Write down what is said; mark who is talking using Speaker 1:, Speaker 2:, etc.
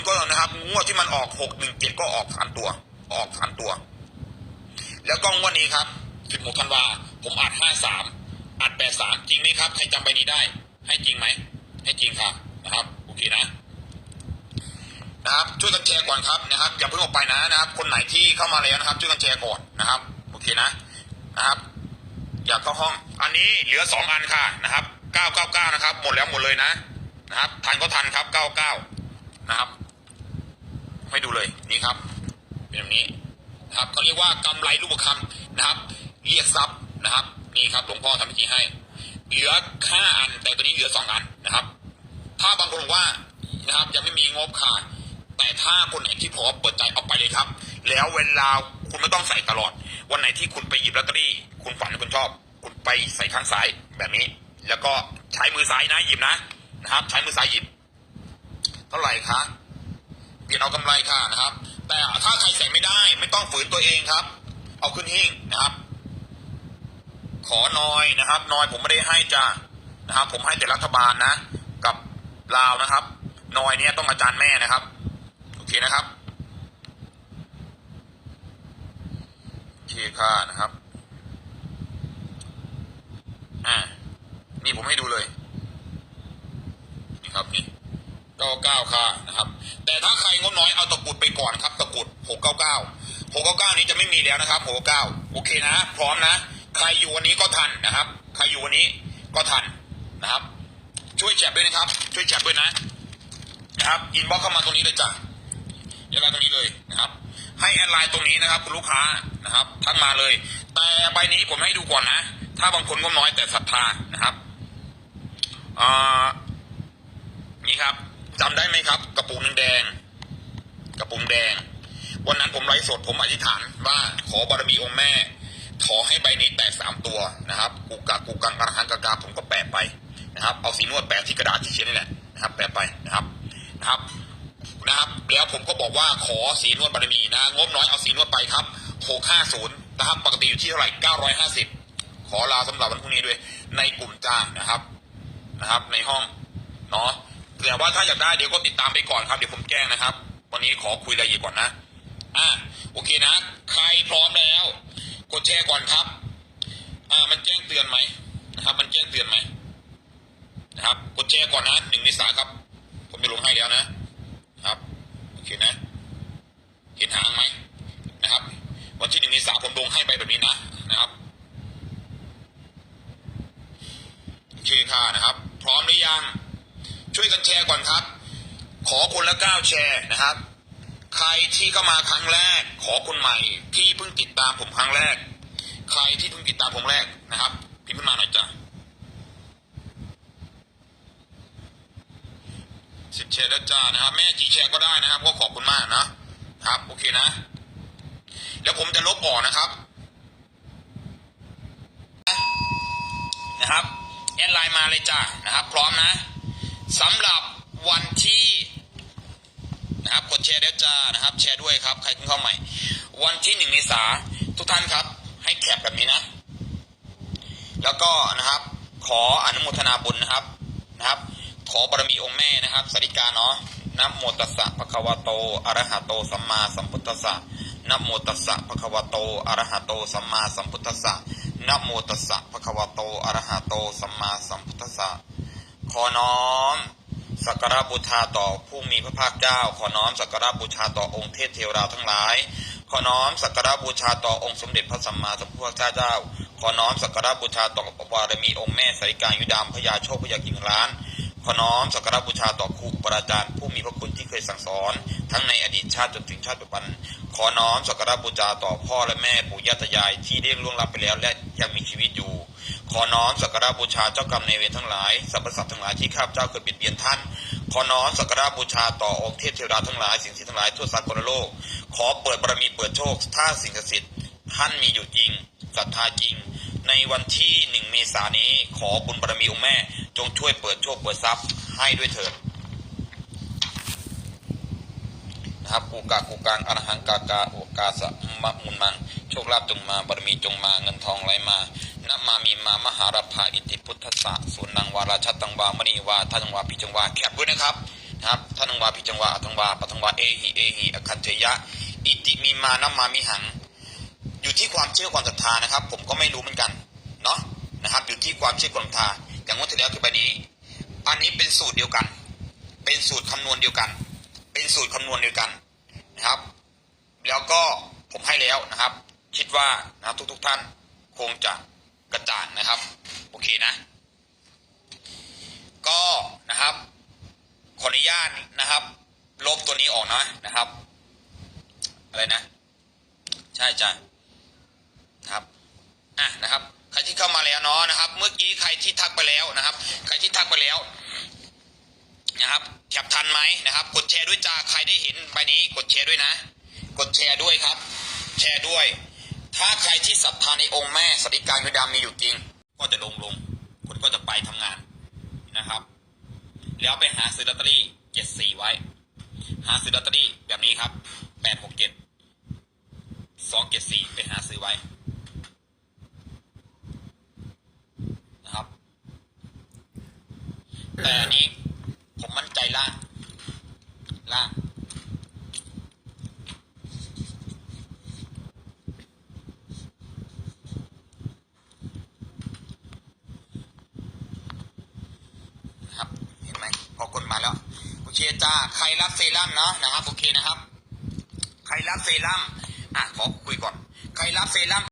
Speaker 1: นก็นะครับงวดที่มันออกหกหนึ่งเจ็ดก็ออกสามตัว ออกสามตัว แล้วก็งวดนี้ครับสิบหกธันวาผมอัดห้าสามอัดแปดสามจริงไหมครับใครจำใบนี้ได้ ให้จริงไหมให้จริงค่ะนะครับโอเคนะนะครับช่วยกันแชร์ก่อนครับนะครับอย่าเพิ่งออกไปนะนะครับ คนไหนที่เข้ามาแล้วนะครับ ช่วยกันแชร์ก่อนนะครับโอเคนะนะครับ อยากเข้าห้อง อันนี้เหลือสองอันค่ะนะครับเก้าเก้าเก้านะครับ หมดแล้วหมดเลยนะนะครับทันก็ทันครับเก้าเก้านะครับ นี่ครับเป็นแบบนี้นะครับเขาเรียกว่ากำไรรูปคำนะครับ เรียกทรัพย์นะครับ นี่ครับหลวงพ่อทำพิธีให้ เหลือห้าอัน แต่ตัวนี้เหลือสองอันนะครับ ถ้าบางคนบอกว่านะครับยังไม่มีงบค่ะ แต่ถ้าคนไหนที่พร้อมเปิดใจเอาไปเลยครับ แล้วเวลาคุณไม่ต้องใส่ตลอด วันไหนที่คุณไปหยิบลอตเตอรี่ คุณฝันคุณชอบ คุณไปใส่ข้างซ้ายแบบนี้ แล้วก็ใช้มือซ้ายนะหยิบนะนะครับ ใช้มือซ้ายหยิบ เท่าไหร่คะ เรียนเอากำไรค่ะนะครับ แต่ถ้าใครใส่ไม่ได้ไม่ต้องฝืนตัวเองครับ เอาขึ้นหิ้งนะครับ ขอนอยนะครับนอยผมไม่ได้ให้จ้านะครับ ผมให้แต่รัฐบาลนะ กับลาวนะครับ นอยเนี่ยต้องอาจารย์แม่นะครับ โอเคนะครับโอเคค่ะนะครับ อ่า นี่ผมให้ดูเลย 699 ค่ะนะครับ แต่ถ้าใครงบน้อยเอาตะกุดไปก่อนครับตะกุดหกเก้าเก้าหกเก้าเก้านี้จะไม่มีแล้วนะครับหกเก้าโอเคนะ พร้อมนะ ใครอยู่วันนี้ก็ทันนะครับ ใครอยู่วันนี้ก็ทันนะครับ ช่วยแจกด้วยนะครับ ช่วยแจกด้วยนะนะครับอินบ็อกเข้ามาตรงนี้เลยจ้ะแอดไลน์ตรงนี้เลยนะครับ ให้แอดไลน์ตรงนี้นะครับคุณลูกค้านะครับทักมาเลย แต่ใบนี้ผมให้ดูก่อนนะ ถ้าบางคนก็น้อยแต่ศรัทธานะครับอ่านี่ครับ จำได้ไหมครับ กระปุกแดง กระปุกแดง วันนั้นผมไลฟ์สดผมอธิษฐานว่าขอบารมีองค์แม่ ขอให้ใบนี้แตกสามตัวนะครับกูกากูกังอรหันกากาผมก็แปะไปนะครับ เอาสีนวดแปะที่กระดาษที่เขียนนี่แหละนะครับแปะไปนะครับนะครับนะครับ แล้วผมก็บอกว่าขอสีนวดบารมีนะงบน้อยเอาสีนวดไปครับหกห้าศูนย์นะครับ ปกติอยู่ที่เท่าไหร่เก้าร้อยห้าสิบขอลาสำหรับวันพรุ่งนี้ด้วย ในกลุ่มจ้างนะครับนะครับ ในห้องเนาะ แต่ว่าถ้าอยากได้เดี๋ยวก็ติดตามไปก่อนครับเดี๋ยวผมแจ้งนะครับ วันนี้ขอคุยรายละเอียดก่อนนะ อ่าโอเคนะ ใครพร้อมแล้ว กดแชร์ก่อนครับ อ่ามันแจ้งเตือนไหมนะครับ มันแจ้งเตือนไหมนะครับ กดแชร์ก่อนนะหนึ่งในสาครับ ผมจะลงให้แล้วนะครับโอเคนะ เห็นหางไหมนะครับ วันที่หนึ่งในสาผมลงให้ไปแบบนี้นะนะครับโอเคค่ะนะครับ พร้อมหรือยัง ช่วยกันแชร์ก่อนครับ ขอคนละเก้าแชร์นะครับ ใครที่เข้ามาครั้งแรก ขอคนใหม่ที่เพิ่งติดตามผมครั้งแรก ใครที่เพิ่งติดตามผมแรกนะครับพิมพ์ขึ้นมาหน่อยจ้ะสิบแชร์แล้วจ้านะครับ แม่จีแชร์ก็ได้นะครับ ก็ขอบคุณมากนะครับ โอเคนะแล้วผมจะลบออกนะครับนะครับแอดไลน์มาเลยจ้านะครับ พร้อมนะ สำหรับวันที่นะครับกดแชร์แล้วจ้านะครับ แชร์ด้วยครับ ใครเพิ่งเข้าใหม่ วันที่หนึ่งเมษาทุกท่านครับ ให้แคปแบบนี้นะ แล้วก็นะครับ ขออนุโมทนาบุญนะครับนะครับ ขอบารมีองค์แม่นะครับสาริกาเนาะนะโมตัสสะภะคะวะโตอะระหะโตสัมมาสัมพุทธัสสะนะโมตัสสะภะคะวะโตอะระหะโตสัมมาสัมพุทธัสสะนะโมตัสสะภะคะวะโตอะระหะโตสัมมาสัมพุทธัสสะ ขอน้อม สักการะบูชาต่อผู้มีพระภาคเจ้า ขอน้อมสักการะบูชาต่อองค์เทพเทวดาทั้งหลาย ขอน้อมสักการะบูชาต่อองค์สมเด็จพระสัมมาสัมพุทธเจ้า ขอน้อมสักการะบูชาต่อบารมีองค์แม่สาริกายุดามพญาโชคพญากิงล้าน ขอน้อมสักการะบูชาต่อครูอุปราจารย์ผู้มีพระคุณที่เคยสั่งสอน ทั้งในอดีตชาติจนถึงชาติปัจจุบัน ขอน้อมสักการะบูชาต่อพ่อและแม่ปู่ย่าตายายที่ได้ล่วงลับไปแล้วและยังมีชีวิตอยู่ ขอน้อมสักการะบูชาเจ้ากรรมในายเวรทั้งหลายสรรพสัตว์ทั้งหลายที่ข้าพเจ้าเคยเบียดเบียนท่าน ขอน้อมสักการะบูชาต่อองค์เทพเทวดาทั้งหลายสิ่งศักดิ์สิทธิ์ทั้งหลายทั่วสากลโลก ขอเปิดบารมีเปิดโชคถ้าสิ่งศักดิ์สิทธิ์ท่านมีอยู่จริงศรัทธาจริง ในวันที่หนึ่งเมษายนนี้ขอบุญบารมีองค์แม่ งช่วยเปิดโชคเปิดทรัพย์ให้ด้วยเถิดนะครับกูกากูกางอรหังกากาโอกาสะมะมุนมังโชคลาภจงมาบารมีจงมาเงินทองไหลมานะมามีมามหาราภาอิติพุทธะสุนังวาราชตังวามณีวาทังวาปิจังวาแคบด้วยนะครับนะครับท่านังวาพิจังวาอัตังวาปัทังวาเอหิเอหิอคันเทยะ อิติมีมานัมามิหัง อยู่ที่ความเชื่อความศรัทธานะครับ ผมก็ไม่รู้เหมือนกันเนาะนะครับอยู่ที่ความเชื่อความศรัทธา อย่างงวดที่แล้วคือใบนี้ อันนี้เป็นสูตรเดียวกัน เป็นสูตรคำนวณเดียวกัน เป็นสูตรคำนวณเดียวกันนะครับ แล้วก็ผมให้แล้วนะครับ คิดว่านะครับทุกๆท่านคงจะกระจ่างนะครับ โอเคนะ ก็นะครับขออนุญาตนะครับ ลบตัวนี้ออกนะนะครับ อะไรนะ ใช่จ้ะครับ อะนะครับ รที่เข้ามาแล้วเนาะนะครับ เมื่อกี้ใครที่ทักไปแล้วนะครับ ใครที่ทักไปแล้วนะครับแคปทันไหมนะครับ กดแชร์ด้วยจ้าใครได้เห็นใบนี้ กดแชร์ด้วยนะ กดแชร์ด้วยครับ แชร์ด้วย ถ้าใครที่ศรัทธาในองค์แม่สติการยุดามีอยู่จริง ก็จะลงลงคนก็จะไปทำงานนะครับ แล้วไปหาซื้อลอตเตอรี่เจ็ดสี่ไว้ หาซื้อลอตเตอรี่แบบนี้ครับแปดหกเจ็ดสองเจ็ดสี่ไปหาซื้อไว้นะครับ แต่อันนี้ผมมั่นใจล่างล่างครับเห็นไหมพอกดมาแล้วโอเคจ้าใครรับเซรั่มเนาะนะครับโอเคนะครับ ใครรับเซรั่มอะขอคุยก่อน ใครรับเซรั่ม